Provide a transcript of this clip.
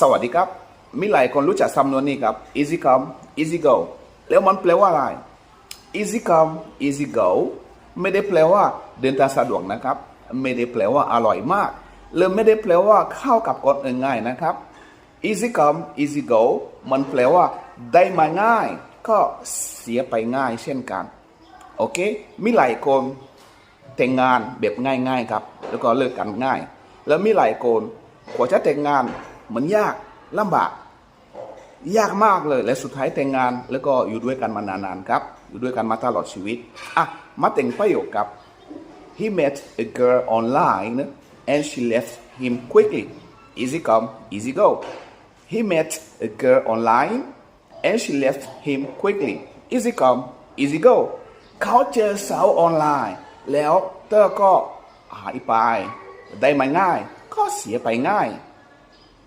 สวัสดีครับมีหลายคนรู้จักสำนวนนี้ครับ easy come easy go แล้วมันแปลว่าอะไร easy come easy go ไม่ได้แปลว่าเดินทางสะดวกนะครับ ไม่ได้แปลว่าอร่อยมากหรือไม่ได้แปลว่าเข้ากับคนอื่นง่ายนะครับ easy come easy go มันแปลว่าได้มาง่าย ก็เสียไปง่ายเช่นกัน โอเค มีหลายคนแต่งงานแบบง่ายๆครับ แล้วก็เลิกกันง่าย แล้วมีหลายคนกว่าจะแต่งงาน มันยากลำบาก ยากมากเลย และสุดท้ายแต่งงาน แล้วก็อยู่ด้วยกันมานานๆครับ อยู่ด้วยกันมาตลอดชีวิต อะ มาแต่งประโยคครับ He met a girl online and she left him quickly. Easy come, easy go. He met a girl online and she left him quickly. Easy come, easy go. เขาเจอสาวออนไลน์ แล้วเตอร์ก็หายไป ได้มาง่าย ก็เสียไปง่าย